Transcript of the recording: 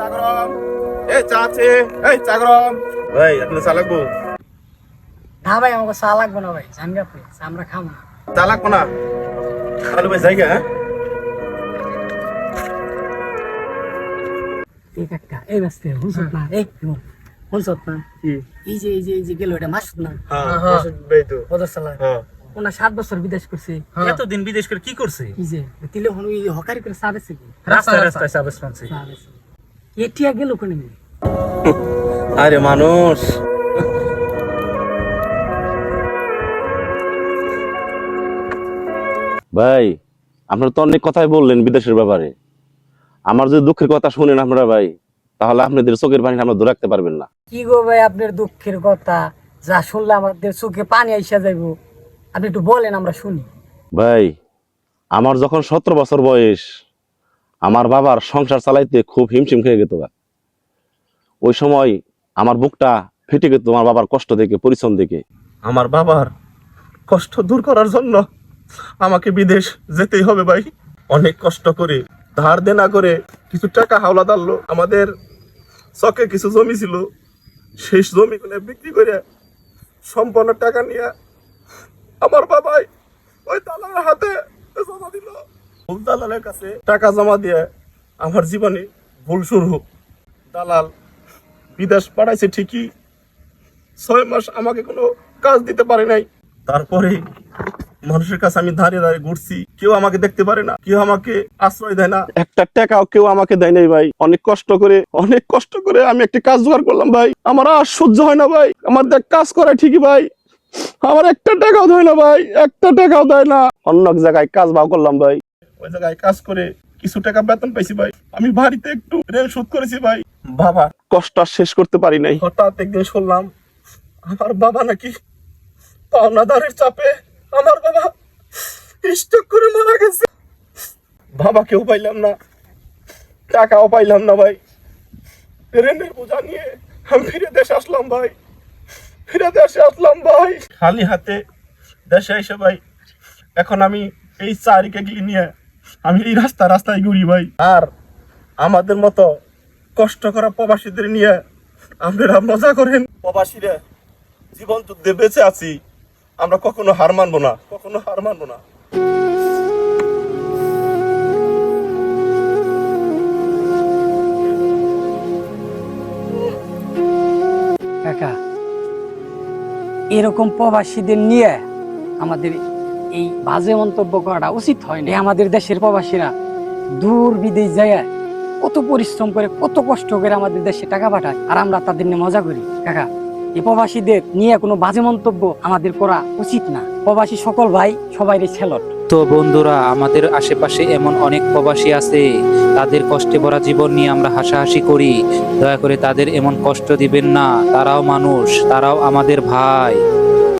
এই চা আছে এই চা ভাই আপনি চা লাগবো? না ভাই আমাকে চা লাগবে না ভাই জানবি আপনি আমরা খাব না। চা লাগবো না? তাহলে ভাই যাই হ্যাঁ? এই কাকা এই ব্যস্ত হুনসত না? এই হুনসত না? এই যে এই যে এই যে গেল এটা মাসুদ না? হ্যাঁ মাসুদ ভাই তো। বদর হ্যাঁ। ওনা সাত বছর বিদেশ করছে। এতদিন বিদেশ করে কি করছে? কি যে তিলে হন হকারি করে চা বেছে রাস্তায় রাস্তায় সাবেস পানছে চা বেছে এটিয়া গেল কোনে আরে মানুষ। ভাই আপনারা তো অনেক কথাই বললেন বিদেশের ব্যাপারে। আমার যদি দুঃখের কথা শুনেন আপনারা ভাই তাহলে আপনাদের চোখের পানি আমরা ধরে রাখতে পারবেন না। কি গো ভাই আপনার দুঃখের কথা? যা শুনলে আমাদের চোখে পানি আইসা যাইব। আপনি একটু বলেন আমরা শুনি। ভাই আমার যখন সতেরো বছর বয়স আমার বাবার সংসার চালাইতে খুব হিমশিম খেয়ে যেত গা। ওই সময় আমার বুকটা ফেটে গেত, আমার বাবার কষ্ট দেখে, পরিশ্রম দেখে। আমার বাবার কষ্ট দূর করার জন্য আমাকে বিদেশ যেতেই হবে ভাই। অনেক কষ্ট করে, ধার দেনা করে কিছু টাকা হাওলা দাঁড়লো। আমাদের চকে কিছু জমি ছিল, শেষ জমিগুলো বিক্রি করে সম্পূর্ণ টাকা নিয়ে আমার বাবাই ওই দালালের হাতে জমা দিল। ভুল দালালের কাছে টাকা জমা দিয়ে আমার জীবনে ভুল শুরু দালাল বিদেশ পাঠাইছে ঠিকই, ছয় মাস আমাকে কোনো কাজ দিতে পারে নাই। তারপরে মানুষের কাছে আমি দাঁড়িয়ে দাঁড়িয়ে ঘুরছি, কেউ আমাকে দেখতে পারে না, কেউ আমাকে আশ্রয় দেয় না। একটা টাকাও কেউ আমাকে দেয় নাই ভাই। অনেক কষ্ট করে, অনেক কষ্ট করে আমি একটা কাজ জোগাড় করলাম ভাই। আমার আর সহ্য হয় না ভাই। আমার দেখ, কাজ করে ঠিকই ভাই। আমার একটা টাকাও দেয় না ভাই, একটা টাকাও দেয় না। অন্য এক জায়গায় কাজ বাও করলাম ভাই। ওই জায়গায় কাজ করে কিছু টাকা বেতন পাইছি ভাই। আমি বাড়িতে একটু রেল শোধ করেছি ভাই। বাবা কষ্ট আর শেষ করতে পারি নাই। হঠাৎ একদিন শুনলাম আমার বাবা নাকি পাওনাদারের চাপে আমার বাবা স্টক করে মারা গেছে। বাবা কেউ পাইলাম না টাকাও পাইলাম না ভাই। রেনের বোঝা নিয়ে আমি ফিরে দেশে আসলাম ভাই। ফিরে দেশে আসলাম ভাই। খালি হাতে দেশে এসে ভাই এখন আমি এই চারিকে নিয়ে আমি এই রাস্তা রাস্তায় ঘুরি ভাই। আর আমাদের মতো কষ্ট করা প্রবাসীদের নিয়ে আপনারা মজা করেন। প্রবাসীরা জীবন যুদ্ধে বেঁচে আছি আমরা কখনো হার মানবো না কখনো হার মানবো না। কাকা এরকম প্রবাসীদের নিয়ে আমাদের এই বাজে মন্তব্য করাটা উচিত হয় না আমাদের দেশের প্রবাসীরা দূর বিদেশ যায় কত পরিশ্রম করে, কত কষ্ট করে আমাদের দেশে টাকা পাঠায়, আর আমরা তাদের নিয়ে মজা করি। কাকা, এই প্রবাসীদের নিয়ে কোনো বাজে মন্তব্য আমাদের করা উচিত না। প্রবাসী সকল ভাই সবাই ছেলট তো বন্ধুরা, আমাদের আশেপাশে এমন অনেক প্রবাসী আছে, তাদের কষ্টে ভরা জীবন নিয়ে আমরা হাসাহাসি করি। দয়া করে তাদের এমন কষ্ট দিবেন না। তারাও মানুষ, তারাও আমাদের ভাই।